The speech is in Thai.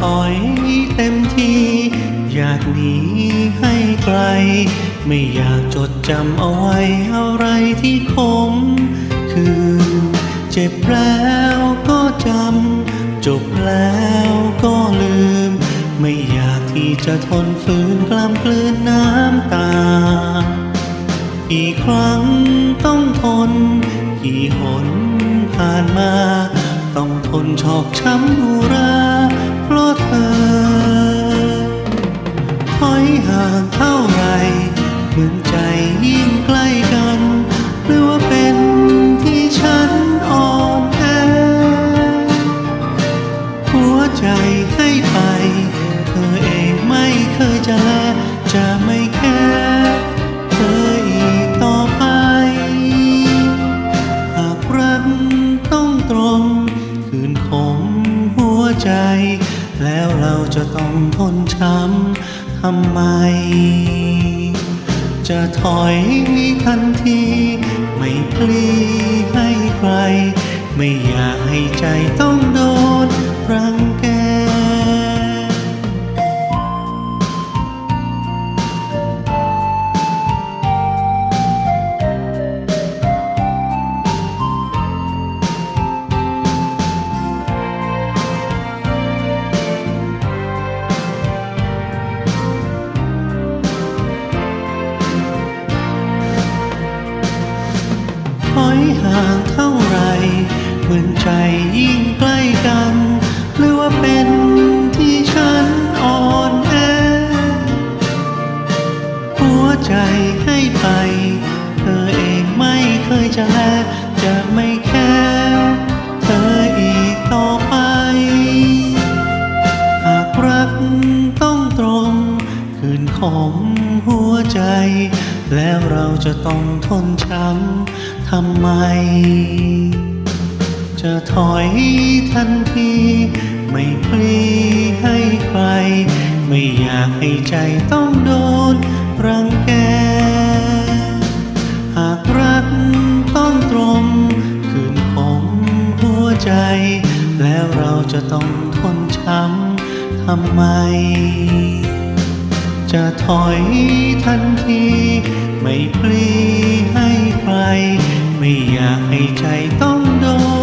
ถอยเต็มทีอยากหนีให้ไกล ไม่อยากจดจำเอาไว้อะไรที่คม คือเจ็บแล้วก็จำ จบแล้วก็ลืม ไม่อยากที่จะทนฝืนกล้ำกลืนน้ำตา กี่ครั้งต้องทน กี่หนผ่านมา ต้องทนชอกช้ำอุร ยิ่งใกล้กัน หรือว่าเป็นที่ฉันอ่อนแอหัวใจให้ไป เธอเองไม่เคยจะแลจะไม่แค่เธออีกต่อไป หากรักต้องตรง คืนคมหัวใจ แล้วเราจะต้องทนช้ำทำไม จะถอยทันที ไม่พลีให้ใคร ไม่อยากให้ใจต้องโด เหมือนใจยิ่งใกล้กัน หรือว่าเป็นที่ฉันอ่อนแอ หัวใจให้ไป เธอเองไม่เคยจะแลจะไม่แค่เธออีกต่อไป หากรักต้องตรงคืนขมหัวใจ แล้วเราจะต้องทนช้ำทำไม จะถอยทันที ไม่พลีให้ใคร ไม่อยากให้ใจต้องโดนรังแก หากรักต้องตรง คืนคมหัวใจ แล้วเราจะต้องทนช้ำทำไม จะถอยทันที ไม่พลีให้ใคร ไม่อยากให้ใจต้องโดน